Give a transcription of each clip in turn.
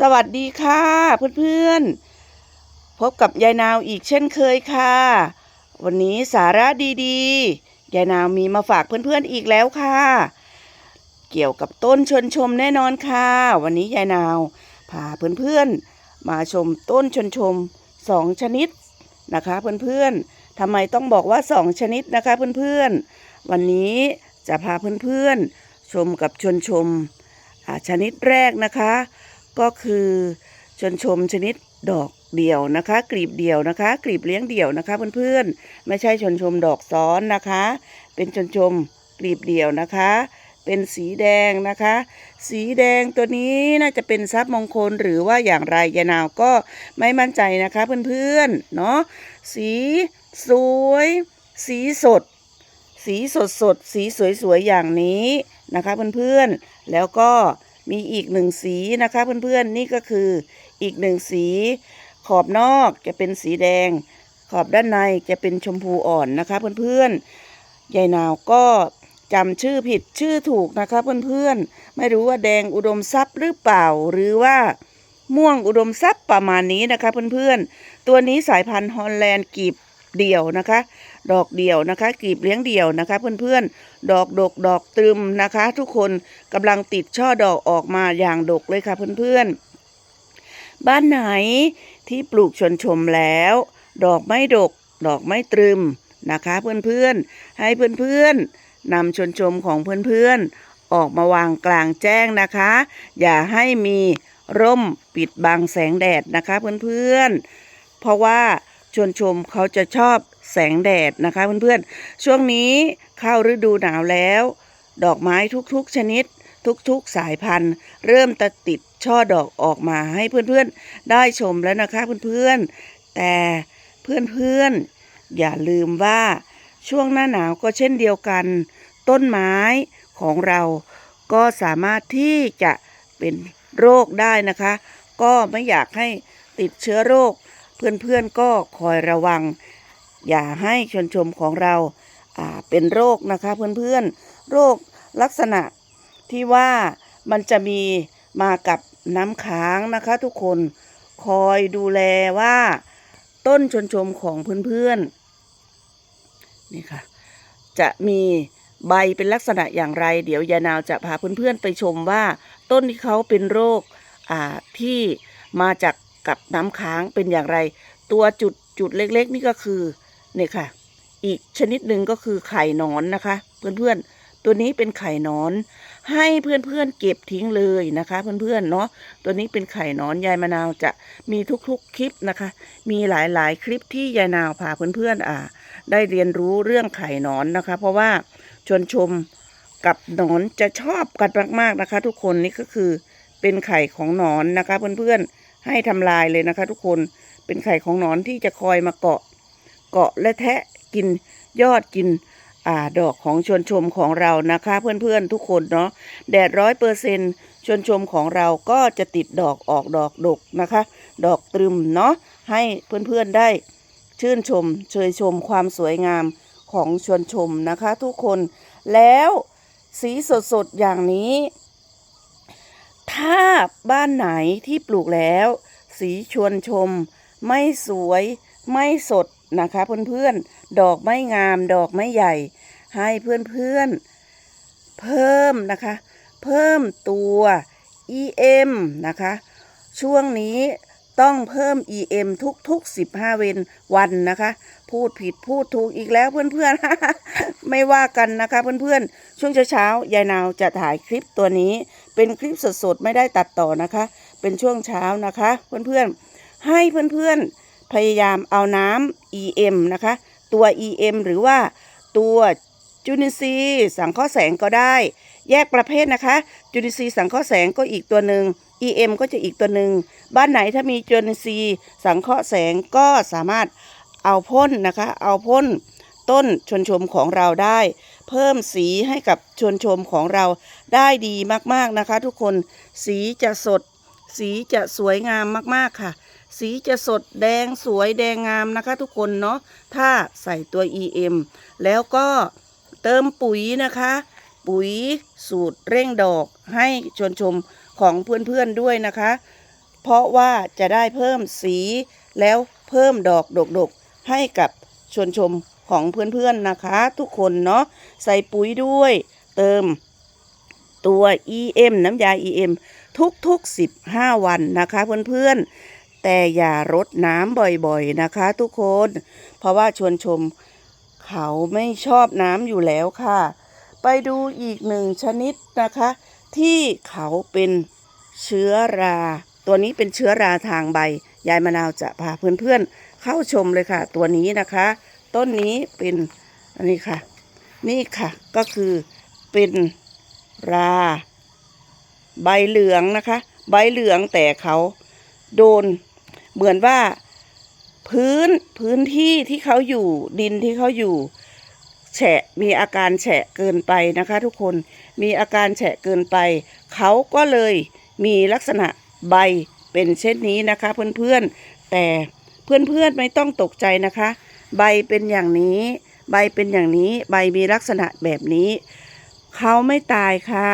สวัสดีค่ะ เพื่อนๆ พบกับยายนาวอีกเช่นเคยค่ะ วันนี้สาระดีๆ ยายนาวมีมาฝากเพื่อนๆอีกแล้วค่ะ เกี่ยวกับต้นชวนชมแน่นอนค่ะ วันนี้ยายนาวพาเพื่อนๆ มาชมต้นชวนชมสองชนิดนะคะเพื่อนๆทำไมต้องบอกว่าสองชนิดนะคะเพื่อนๆ วันนี้จะพาเพื่อนๆ ชมกับชวนชมอาชนิดแรกนะคะ ก็คือชนชมชนิดดอกเดี่ยวนะคะ กลีบเดี่ยวนะคะ กลีบเลี้ยงเดี่ยวนะคะเพื่อนๆไม่ใช่ชนชมดอกซ้อนนะคะ เป็นชนชมกลีบเดี่ยวนะคะ เป็นสีแดงนะคะ สีแดงตัวนี้น่าจะเป็นทรัพย์มงคลหรือว่าอย่างไรยานาวก็ไม่มั่นใจนะคะเพื่อนๆเนาะสีสวย สีสด สีสดสดสีสวยๆอย่างนี้นะคะเพื่อนๆแล้วก็ มีอีกหนึ่งสีนะคะเพื่อนๆนี่ก็คืออีกหนึ่งสี ขอบนอกจะเป็นสีแดง ขอบด้านในจะเป็นชมพูอ่อนนะคะเพื่อนๆยายนาวก็จำชื่อผิดชื่อถูกนะคะเพื่อนๆไม่รู้ว่าแดงอุดมทรัพย์หรือเปล่าหรือว่าม่วงอุดมทรัพย์ประมาณนี้นะคะเพื่อนๆ ตัวนี้สายพันธุ์ฮอลแลนด์กีบเดี่ยวนะคะ ดอกเดี่ยวนะคะกลีบเลี้ยงเดี่ยวนะคะเพื่อนๆ ดอกดกดอกตรึมนะคะ ทุกคนกำลังติดช่อดอกออกมาอย่างดกเลยค่ะเพื่อนๆ บ้านไหนที่ปลูกชนชมแล้ว ดอกไม่ดก ดอกไม่ตรึมนะคะเพื่อนๆ ให้เพื่อนๆนำชนชมของเพื่อนๆ ออกมาวางกลางแจ้งนะคะ อย่าให้มีร่มปิดบังแสงแดดนะคะเพื่อนๆ เพราะว่า ชวนชมเขาจะชอบแสงแดดนะคะเพื่อนๆ ช่วงนี้เข้าฤดูหนาวแล้ว ดอกไม้ทุกๆชนิด ทุกๆสายพันธุ์ เริ่มจะติดช่อดอกออกมาให้เพื่อนๆ ได้ชมแล้วนะคะเพื่อนๆ แต่เพื่อนๆ อย่าลืมว่าช่วงหน้าหนาวก็เช่นเดียวกัน ต้นไม้ของเราก็สามารถที่จะเป็นโรคได้นะคะ ก็ไม่อยากให้ติดเชื้อโรค เพื่อนๆก็คอยระวัง อย่าให้ชนชมของเราเป็นโรคนะคะเพื่อนๆโรคลักษณะที่ว่ามันจะมีมากับน้ำค้างนะคะทุกคนคอยดูแลว่าต้นชนชมของเพื่อนๆนี่ค่ะ จะมีใบเป็นลักษณะอย่างไร เดี๋ยวยานาวจะพาเพื่อนๆไปชมว่า ต้นที่เขาเป็นโรคที่มาจาก กับน้ำค้างเป็นอย่างไร ตัวจุดจุดเล็กๆ นี่ก็คือเนี่ยค่ะ อีกชนิดหนึ่งก็คือไข่นอนนะคะ เพื่อนๆ ตัวนี้เป็นไข่นอน ให้เพื่อนๆเก็บทิ้งเลยนะคะ เพื่อนๆเนาะตัวนี้เป็นไข่นอนยายมะนาวจะมีทุกๆคลิปนะคะ มีหลายๆคลิปที่ยายนาวพาเพื่อนๆอ่า ได้เรียนรู้เรื่องไข่นอนนะคะ เพราะว่าชวนชมกับหนอนจะชอบกันมากๆนะคะ ทุกคนนี่ก็คือเป็นไข่ของหนอนนะคะ เพื่อนๆ ให้ทำลายเลยนะคะ ทุกคนเป็นไข่ของหนอนที่จะคอยมาเกาะ เกาะและแทะกินยอดกินอ่าดอกของชวนชมของเรานะคะ เพื่อนๆทุกคนเนาะแดดร้อยเปอร์เซ็นชวนชมของเราก็จะติดดอกออกดอกดกนะคะ ดอกตรึมเนาะให้เพื่อนๆได้ชื่นชมเชยชมความสวยงามของชวนชมนะคะ ทุกคนแล้วสีสดๆอย่างนี้ ถ้าบ้านไหนที่ปลูกแล้ว สีชวนชม ไม่สวยไม่สดนะคะเพื่อนๆ ดอกไม่งามดอกไม่ใหญ่ ให้เพื่อนๆ เพิ่มนะคะ เพิ่มตัว EM นะคะ ช่วงนี้ต้องเพิ่ม EM ทุกๆ 15 เวนวันนะคะ พูดผิดพูดถูกอีกแล้วเพื่อนๆ ไม่ว่ากันนะคะเพื่อนๆ ช่วงเช้าๆ ยายนาวจะถ่ายคลิปตัวนี้ เป็นคลิปสดๆ ไม่ได้ตัดต่อนะคะ เป็นช่วงเช้านะคะ เพื่อนๆ ให้เพื่อนๆ พยายามเอาน้ำ EM นะคะ ตัว EM หรือว่าตัวจุลินทรีย์สังเคราะห์แสงก็ได้ แยกประเภทนะคะ จุลินทรีย์สังเคราะห์แสงก็อีกตัวหนึ่ง EM ก็จะอีกตัวหนึ่ง บ้านไหนถ้ามีจุลินทรีย์สังเคราะห์แสงก็สามารถเอาพ่นนะคะ เอาพ่นต้นชนชมของเราได้ เพิ่มสีให้กับชวนชมของเราได้ดีมากๆนะคะ ทุกคนสีจะสด สีจะสวยงามมากๆค่ะ สีจะสดแดงสวยแดงงามนะคะ ทุกคนเนาะถ้าใส่ตัว EM แล้วก็เติมปุ๋ยนะคะ ปุ๋ยสูตรเร่งดอกให้ชวนชมของเพื่อนๆด้วยนะคะ เพราะว่าจะได้เพิ่มสีแล้วเพิ่มดอกดกๆให้กับชวนชม ของเพื่อนๆนะคะ ทุกคนเนาะใส่ปุ๋ยด้วย เติมตัว EM น้ำยา EM ทุกๆ 15 วันนะคะเพื่อนๆ แต่อย่ารดน้ำบ่อยๆนะคะทุกคน เพราะว่าชวนชมเขาไม่ชอบน้ำอยู่แล้วค่ะ ไปดูอีกหนึ่งชนิดนะคะ ที่เขาเป็นเชื้อรา ตัวนี้เป็นเชื้อราทางใบ ยายมะนาวจะพาเพื่อนๆ เข้าชมเลยค่ะ ตัวนี้นะคะ ต้นนี้เป็นอันนี้ค่ะ นี่ค่ะก็คือเป็นรา ใบเหลืองนะคะ ใบเหลืองแต่เขาโดนเหมือนว่าพื้นพื้นที่ที่เขาอยู่ดินที่เขาอยู่ แฉะมีอาการแฉะเกินไปนะคะ ทุกคนมีอาการแฉะเกินไป เขาก็เลยมีลักษณะใบเป็นเช่นนี้นะคะ เพื่อนๆแต่เพื่อนๆไม่ต้องตกใจนะคะ ใบเป็นอย่างนี้ ใบเป็นอย่างนี้ ใบมีลักษณะแบบนี้ เขาไม่ตายค่ะ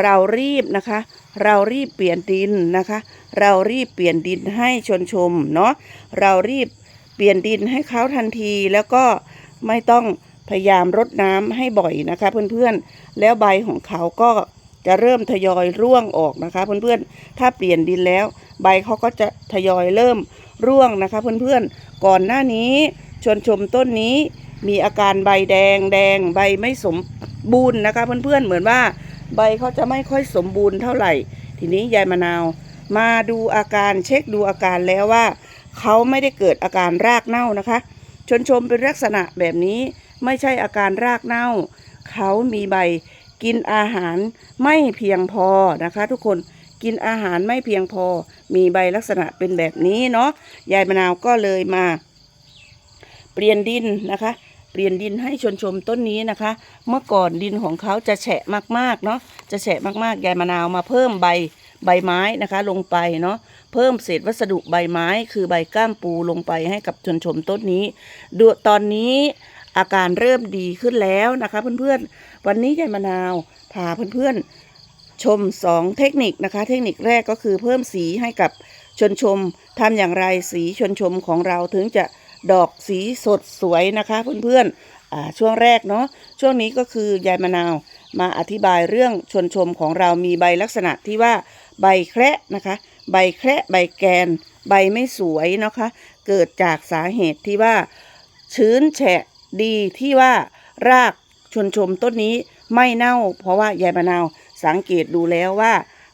เรารีบนะคะ เรารีบเปลี่ยนดินนะคะ เรารีบเปลี่ยนดินให้ชนชมเนาะ เรารีบเปลี่ยนดินให้เขาทันทีแล้วก็ไม่ต้องพยายามรดน้ำให้บ่อยนะคะ เพื่อนๆ แล้วใบของเขาก็จะเริ่มทยอยร่วงออกนะคะ เพื่อนๆ ถ้าเปลี่ยนดินแล้ว ใบเขาก็จะทยอยเริ่มร่วงนะคะ เพื่อนๆ ก่อนหน้านี้ ชวนชมต้นนี้มีอาการใบแดงแดงใบไม่สมบูรณ์นะคะ เพื่อนๆเหมือนว่าใบเขาจะไม่ค่อยสมบูรณ์เท่าไหร่ ทีนี้ยายมะนาว มาดูอาการเช็คดูอาการแล้วว่า เขาไม่ได้เกิดอาการรากเน่านะคะ ชนชมเป็นลักษณะแบบนี้ไม่ใช่อาการรากเน่า เขามีใบกินอาหารไม่เพียงพอนะคะ ทุกคนกินอาหารไม่เพียงพอ มีใบลักษณะเป็นแบบนี้เนาะยายมะนาวก็เลยมา เปลี่ยนดินนะคะ เปลี่ยนดินให้ชนชมต้นนี้นะคะ เมื่อก่อนดินของเขาจะแฉะมากๆเนาะจะแฉะมากๆยายมะนาวมาเพิ่มใบใบไม้นะคะ ลงไปเนาะเพิ่มเศษวัสดุใบไม้ คือใบก้ามปูลงไปให้กับชนชมต้นนี้ดูตอนนี้อาการเริ่มดีขึ้นแล้วนะคะ เพื่อนๆ วันนี้ยายมะนาวพาเพื่อนๆ ชม 2 เทคนิคนะคะ เทคนิคแรกก็คือเพิ่มสีให้กับชนชมทำอย่างไรสีชนชมของเราถึงจะ ดอกสีสดสวยนะคะเพื่อนๆอ่าช่วงแรกเนาะช่วงนี้ก็คือยายมะนาวมาอธิบายเรื่องชนชมของเรามีใบลักษณะที่ว่าใบแคระนะคะ ใบแคระใบแกน ใบไม่สวยนะคะ เกิดจากสาเหตุที่ว่า ชื้นแฉะดีที่ว่ารากชนชมต้นนี้ไม่เน่า เพราะว่ายายมะนาวสังเกตดูแล้วว่า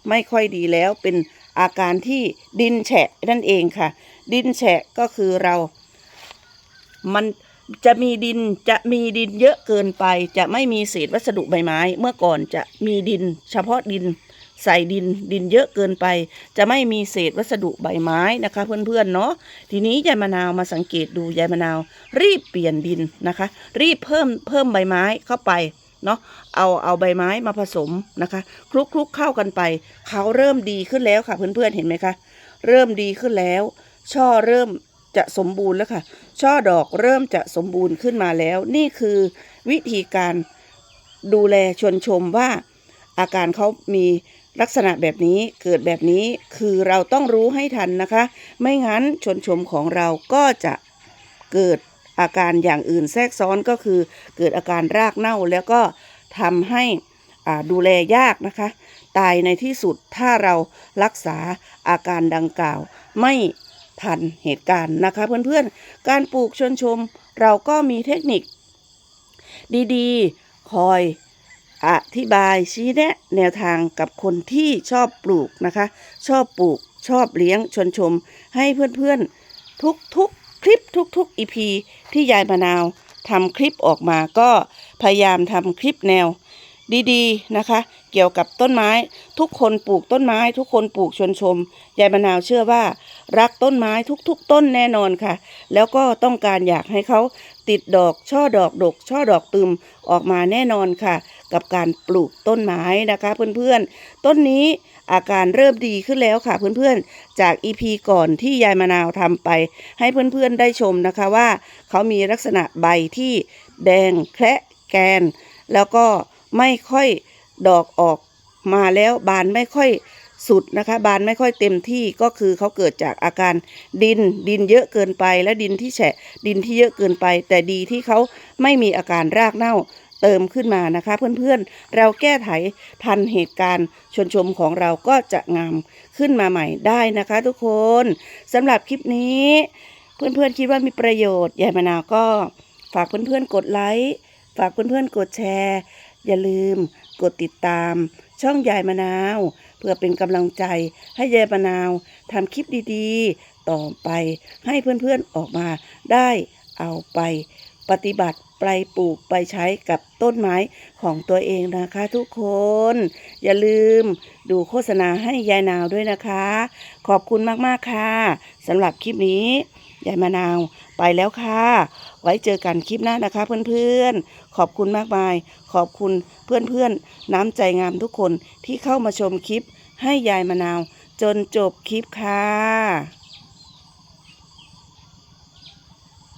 ไม่ค่อยดีแล้วเป็นอาการที่ดินแฉะนั่นเองค่ะ ดินแฉะก็คือเรา มันจะมีดินจะมีดินเยอะเกินไป จะไม่มีเศษวัสดุใบไม้ เมื่อก่อนจะมีดิน เฉพาะดินใส่ดินดินเยอะเกินไป จะไม่มีเศษวัสดุใบไม้นะคะ เพื่อนๆเนาะทีนี้ยายมะนาวมาสังเกตดูยายมะนาว รีบเปลี่ยนดินนะคะ รีบเพิ่มเพิ่มใบไม้เข้าไปเนาะเอาเอาใบไม้มาผสมนะคะคลุกคลุกเข้ากันไปเขาเริ่มดีขึ้นแล้วค่ะเพื่อนๆเห็นไหมคะเริ่มดีขึ้นแล้ว ช่อเริ่ม จะสมบูรณ์แล้วค่ะ ช่อดอกเริ่มจะสมบูรณ์ขึ้นมาแล้ว นี่คือวิธีการดูแลชวนชมว่า อาการเขามีลักษณะแบบนี้เกิดแบบนี้คือเราต้องรู้ให้ทันนะคะ ไม่งั้นชนชมของเราก็จะเกิดอาการอย่างอื่นแทรกซ้อนก็คือ เกิดอาการรากเน่าแล้วก็ทำให้ดูแลยากนะคะ ตายในที่สุดถ้าเรารักษาอาการดังกล่าวไม่ ทันเหตุการณ์นะคะเพื่อนๆ การปลูกชนชมเราก็มีเทคนิค ดีๆ คอยอธิบายชี้แนะแนวทางกับคนที่ชอบปลูกนะคะ ชอบปลูกชอบเลี้ยงชวนชม ให้เพื่อนๆ ทุกๆ คลิปทุกๆอีพีที่ยายมะนาวทำคลิปออกมาก็พยายามทำคลิปแนวดีๆนะคะ เกี่ยวกับต้นไม้ ทุกคนปลูกต้นไม้ ทุกคนปลูกชวนชมยายมะนาวเชื่อว่า รักต้นไม้ทุกๆ ต้นแน่นอนค่ะ แล้วก็ต้องการอยากให้เขาติดดอกช่อดอกดก ช่อดอกตึมออกมาแน่นอนค่ะ กับการปลูกต้นไม้นะคะเพื่อนๆ ต้นนี้อาการเริ่มดีขึ้นแล้วค่ะเพื่อนๆ จากอีพีก่อนที่ยายมะนาวทำไป ให้เพื่อนๆได้ชมนะคะว่า เขามีลักษณะใบที่แดงแคระแกน แล้วก็ไม่ค่อย ดอกออกมาแล้วบานไม่ค่อยสุดนะคะ บานไม่ค่อยเต็มที่ก็คือเขาเกิดจากอาการดินดินเยอะเกินไปและดินที่แฉะดินที่เยอะเกินไป แต่ดีที่เขาไม่มีอาการรากเน่าเติมขึ้นมานะคะ เพื่อนๆ เราแก้ไขทันเหตุการณ์ชวนชมของเราก็จะงามขึ้นมาใหม่ได้นะคะ ทุกคนสำหรับคลิปนี้ เพื่อนๆคิดว่ามีประโยชน์ยายมะนาวก็ฝากเพื่อนๆกดไลค์ฝากเพื่อนๆกดแชร์ อย่าลืมกดติดตาม ช่องยายมะนาว เพื่อเป็นกำลังใจให้ยายมะนาวทำคลิปดีๆ ต่อไปให้เพื่อนๆออกมาได้เอาไปปฏิบัติไปปลูกไปใช้กับต้นไม้ของตัวเองนะคะทุกคน อย่าลืมดูโฆษณาให้ยายนาวด้วยนะคะ ขอบคุณมาก ๆ ค่ะสำหรับคลิปนี้ ยายมะนาวไปแล้วค่ะ ไว้เจอกันคลิปหน้านะคะเพื่อนๆ ขอบคุณมากมาย ขอบคุณเพื่อนๆ น้ำใจงามทุกคนที่เข้ามาชมคลิปให้ยายมะนาว จนจบคลิปค่ะ